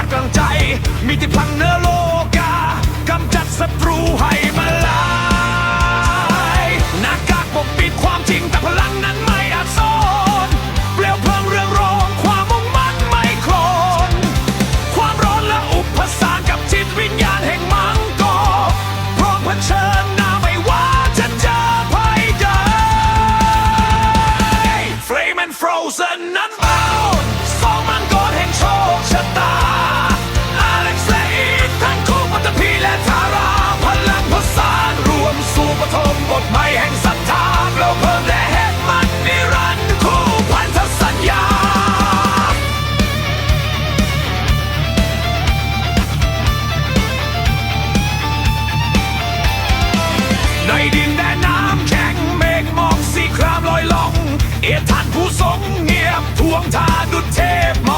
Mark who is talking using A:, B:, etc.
A: ติกลางใจ มีที่พังเนื้อโลกากำจัดศัตรูให้มาลายหน้ากากปกปิดความจริงแต่พลังนั้น ทวงทาดุจเทพ